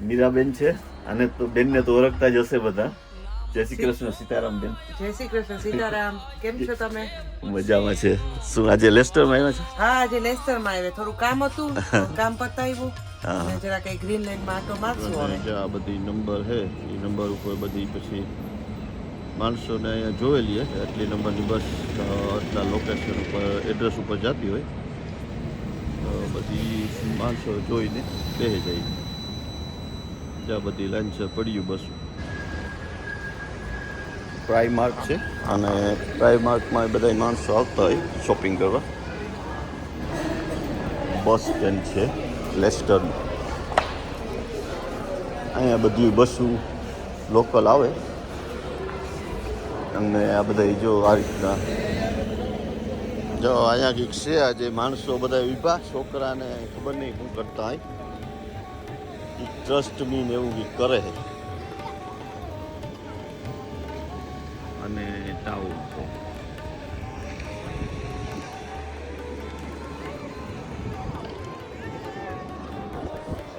મીરાબેન છે અને તો બેનને તો ઓળખતા જ હશે બધા. જય શ્રી કૃષ્ણ સીતારામ બેન. જય શ્રી કૃષ્ણ સીતારામ. કેમ છો તમે? મજામાં છે. શું આજે લેસ્ટરમાં આવ્યા છે? હા આજે લેસ્ટરમાં આવે થોડું કામ હતું કામ પતાવ્યું. જરા કઈ ગ્રીન લાઈનમાં આટો મારશું હવે. આ બધી નંબર છે એ નંબર ઉપર બધી પછી માણસોને અહીંયા જોયેલી છે એટલી નંબરની બસ એટલા લોકેશન ઉપર એડ્રેસ ઉપર જતી હોય. બધી માણસો જોઈને બેસી જાય જ્યાં બધી લાઈન છે પડ્યું બસ. પ્રાઇમાર્ક છે? અને પ્રાઇમાર્કમાં બધા માણસો આવતા હોય શોપિંગ કરવા. બસ સ્ટેન્ડ છે લેસ્ટરનું અહીંયા બધી બસો લોકલ આવે. અને આ બધા જો આ રીતના. જો અહીંયા કંઈક છે આજે માણસો બધા ઊભા છોકરાને ખબર નહીં શું કરતા હોય. ટ્રસ્ટ મીન એવું કંઈક કરે છે. અને ટાઉન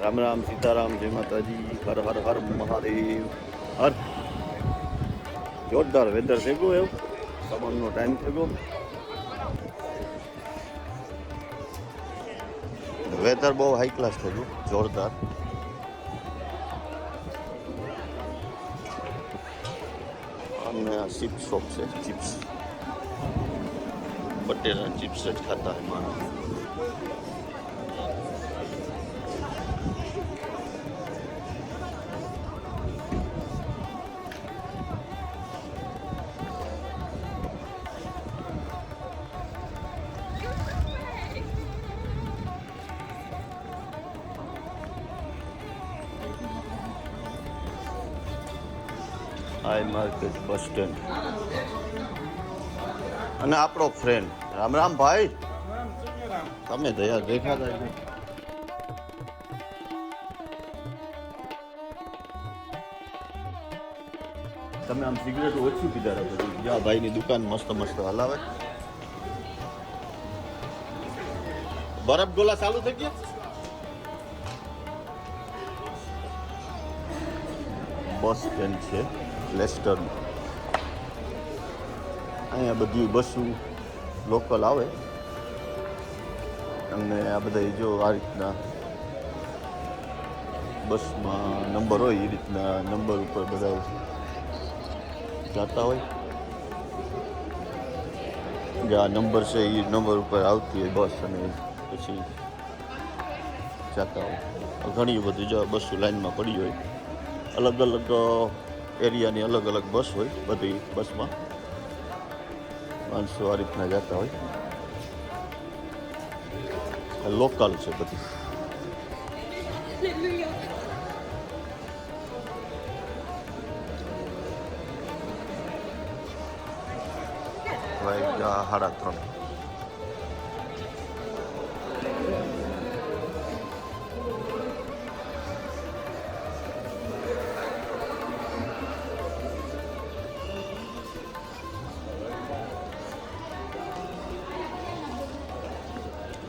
રામ રામ સીતારામ, જય માતાજી, હર હર હર મહાદેવ. હર. જોરદાર વેધર થઈ ગયું એવું. સવારનો ટાઈમ થઈ ગયો વેધર બહુ હાઈ ક્લાસ થઈ ગયું જોરદાર. અને આ ચિપ્સ શોપ છે ચિપ્સ બટેરા ચિપ્સ જ ખાતા હોય આઈ માર્કેટ બસ સ્ટેન્ડ અને આપણો ફ્રેન્ડ રામ રામ ભાઈ. તમે દયા દેખાતા છો તમે આમ સિગરેટ ઓછી પીધા પછી જ્યાં ભાઈની દુકાન મસ્ત મસ્ત હલાવે. બરફ ગોલા ચાલુ થઈ ગયા? બસ સ્ટેન્ડ છે. લેસ્ટરનું અહીંયા બધી બસો લોકલ આવે. અને આ બધા જો આ રીતના બસમાં નંબર હોય, એ રીતના નંબર ઉપર બધા જતા હોય. કે આ નંબર છે, એ નંબર ઉપર આવતી હોય બસ અને પછી જતા હોય. ઘણી બધી જો બસો લાઈનમાં પડી હોય. અલગ અલગ એરિયાની અલગ અલગ બસ હોય, બધી બસમાં. માણસો આ રીતના જતા હોય. લોકલ છે બધી. સાડા ત્રણ.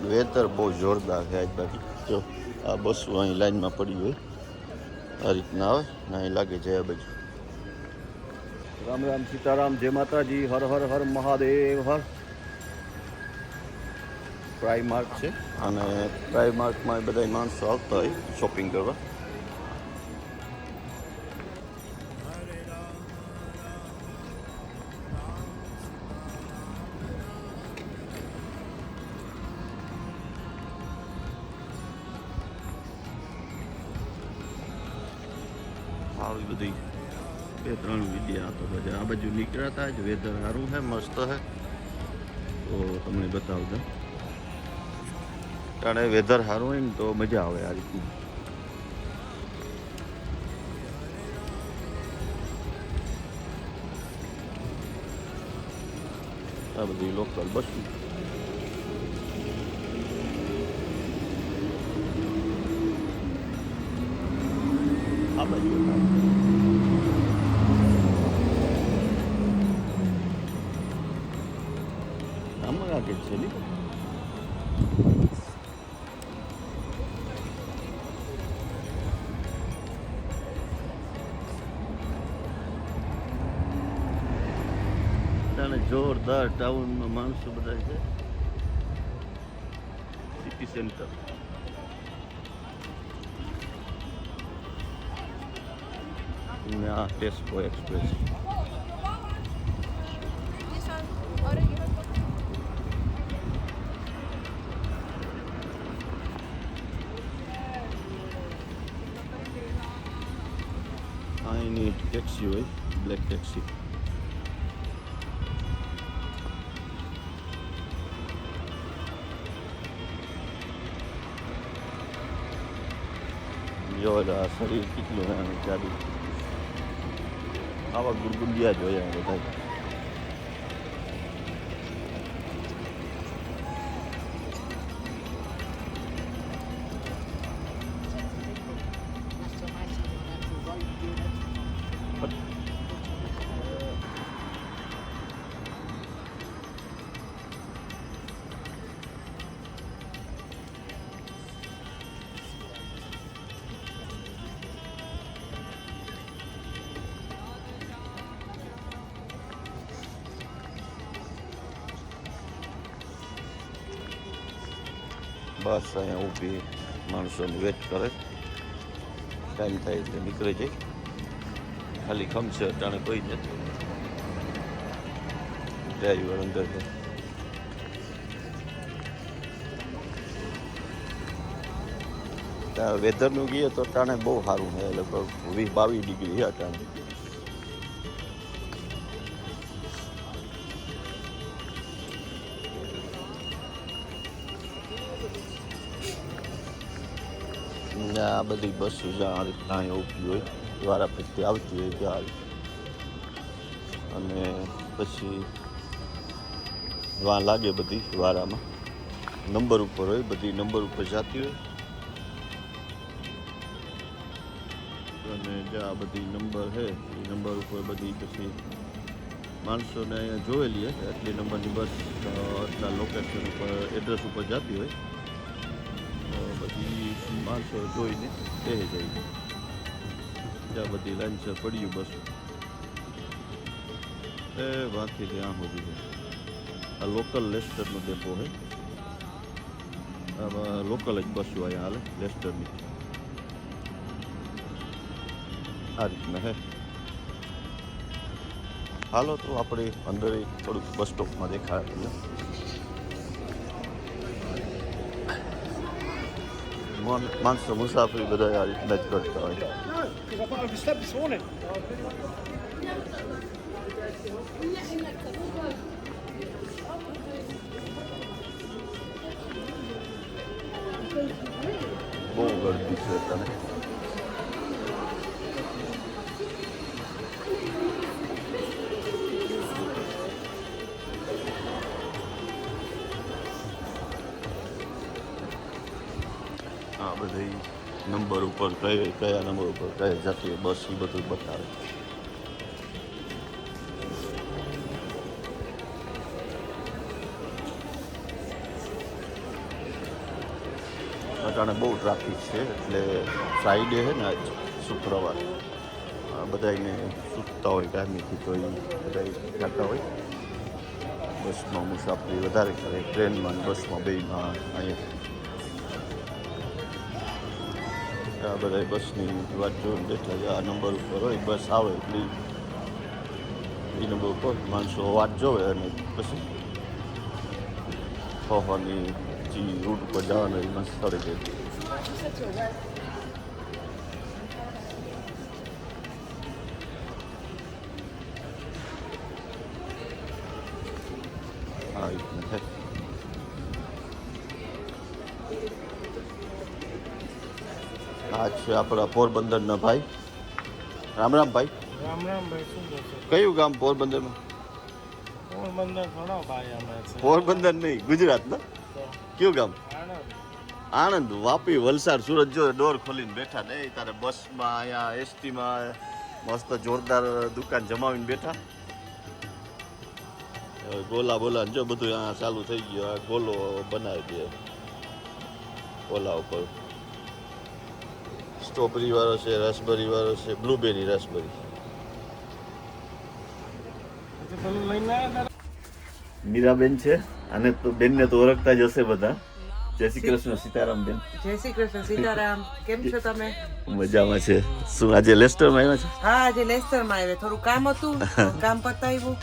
વેધર બહુ જોરદાર છે આજ બાજુ. જો આ બસો અહીં લાઈનમાં પડી હોય. આ રીતના આવે ને અહીં લાગે છે આ બાજુ. રામ રામ સીતારામ જય માતાજી હર હર હર મહાદેવ હર. પ્રાઇમાર્ક છે. અને પ્રાઇમાર્કમાં બધા માણસો આવતા હોય શોપિંગ કરવા. બધી બે ત્રણ વિદ્યા તો બધા આ બાજુ નીકળ્યા હતા જ વેધર સારું છે, મસ્ત છે. તો તમને બતાવજો. કારણ વેધર સારું હોય ને તો મજા આવે આ રીતની. આ બધી લોકલ બસ. આ બાજુ. પેકેજ છે ને જોરદાર ટાઉનમાં માણસો બધા છે. સિટી સેન્ટર આ ટેસ્કો એક્સપ્રેસ આ એની ટેક્સી હોય બ્લેક ટેક્સી જો આ શરીર કેટલું નાનું ગાડી આવા ગુડગુડિયા જોયા બસ અહીંયા ઊભી માણસોની વેટ કરે. ટાઈમ થાય એટલે નીકળે જાય ખાલી ખમશે અટાણે કોઈ નથી. ડ્રાઈવર અંદર છે. વેધરનું ગીએ તો અટાણે બહુ સારું છે. લગભગ વીસ બાવીસ ડિગ્રી છે અટાણે. આ બધી બસો જ્યાં રીતના અહીંયા ઊભી હોય. દ્વારા પછી આવતી હોય ત્યાં અને પછી વાં લાગે બધી વારામાં. નંબર ઉપર હોય, બધી નંબર ઉપર જતી હોય. અને જ્યાં બધી નંબર છે, એ નંબર ઉપર બધી પછી માણસોને અહીંયા જોયેલી છે એટલી નંબરની બસ એટલા લોકેશન ઉપર એડ્રેસ ઉપર જતી હોય. બધી માણસો જોઈને બે જાય ત્યાં બધી છે પડ્યું, બસ. એ બાકી ત્યાં સુધી આ લોકલ લેસ્ટરનો ડેપો છે. આમાં લોકલ જ બસો અહીંયા હાલે, લેસ્ટરની. આ રીતના હે. હાલો તો આપણે અંદર થોડુંક બસ સ્ટોપમાં દેખાય. તમને માણ- માણસો મુસાફરી બધા આ રીતના જ કરતા હોય Because આ બધી નંબર ઉપર કઈ, કયા નંબર ઉપર કઈ જતી બસ એ બધું બતાવે. અટાણે બહુ ટ્રાફિક છે, એટલે ફ્રાઈડે છે ને આજ શુક્રવાર. આ બધાને સૂચતા હોય ટાઈમેથી તો એ બધા જતા હોય. બસમાં મુસાફરી વધારે કરે, ટ્રેનમાં બસમાં બેમાં અહીંયા આ બધા બસની વાત જોઈને બેઠા છે. આ નંબર ઉપર હોય, બસ આવે એટલે એ નંબર ઉપર માણસો વાત જોવે અને પછી હોવાની જે રૂટ ઉપર જવાના એ મસ્ત સ્થળે જાય છે આપણા પોરબંદરના ભાઈ. રામ રામ ભાઈ. રામ રામ ભાઈ શું કયું ગામ પોરબંદરમાં પોરબંદર ઘણો ભાઈ અમે છે. પોરબંદર નહીં ગુજરાત ના? કયું ગામ? આણંદ. વાપી વલસાડ સુરત. જો ડોર ખોલીને બેઠા નહીં તારે બસમાં અહીંયા એસટીમાં મસ્ત જોરદાર દુકાન જમાવીને બેઠા. ગોલા બોલા જો બધું આ ચાલુ થઈ ગયું આ ગોલો બનાવી દે. ઓલા ઉપર. સ્ટ્રોબેરી વાળો છે રસબરી વાળો છે બ્લુબેરી રસબરી. આવ્યા મીરાબેન છે અને તો બેનને તો ઓળખતા જ હશે બધા. જય શ્રી કૃષ્ણ સીતારામ બેન જય શ્રી કૃષ્ણ સીતારામ. કેમ છો તમે? મજામાં છે. શું આજે લેસ્ટરમાં આવ્યા છે? હા આજે લેસ્ટરમાં આવે થોડું કામ હતું કામ પતાવ્યું.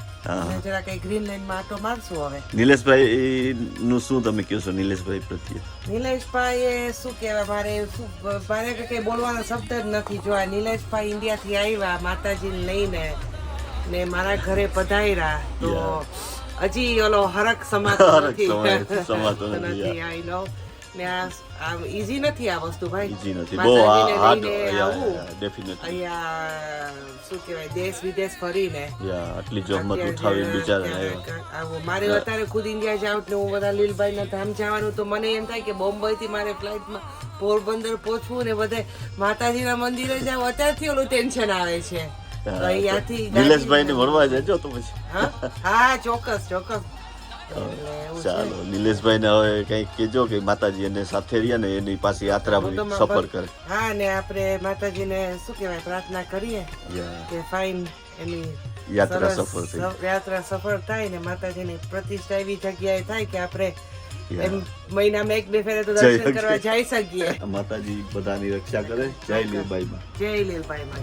જરા કઈ ગ્રીન લાઈનમાં આટો મારશું હવે. નિલેશભાઈ નું શું તમે કહો છો નિલેશભાઈ પ્રત્યે? નિલેશભાઈ એ શું કહેવાય મારે શું મારે કઈ બોલવાનો શબ્દ જ નથી જો આ નિલેશભાઈ ઇન્ડિયાથી આવ્યા માતાજીને લઈને ને મારા ઘરે પધાર્યા. તો હજી ઓલો હરક સમાતો નથી. સમાતો નથી, નથી આઈ નો ને આ ઈઝી નથી આ વસ્તુ ભાઈ. ઈજી નથી. બહુ હાર્ડ ડેફિનેટલી અહીંયા શું કહેવાય દેશ વિદેશ ફરીને આટલી જમત ઉઠાવી બિચારા મારે અત્યારે ખુદ ઇન્ડિયા જાઉં એટલે હું બધા લીલભાઈ ના ધામ જવાનું. તો મને એમ થાય કે બોમ્બે થી મારે ફ્લાઇટમાં પોરબંદર પહોંચવું ને બધે માતાજીના મંદિરે જાવ અત્યારથી ઓલું ટેન્શન આવે છે. અહીંયાથી નિલેશભાઈ ને મળવા જજો તો પછી. હા ચોક્કસ ચોક્કસ. ચાલો નિલેશભાઈ ને હવે કંઈક કેજો કે માતાજી એને સાથે રહ્યા ને એની પાસે યાત્રા સફર કરે. હા ને આપણે માતાજી ને શું કહેવાય પ્રાર્થના કરીએ કે ફાઇન એની યાત્રા સફળ થાય યાત્રા સફળ થાય ને માતાજીની પ્રતિષ્ઠા એવી જગ્યાએ થાય કે આપણે એમ મહિનામાં એક બે ફેરે તો દર્શન કરવા જઈ શકીએ. માતાજી બધાની રક્ષા કરે. જય લીલબાઈ માં જય લીલબાઈ માં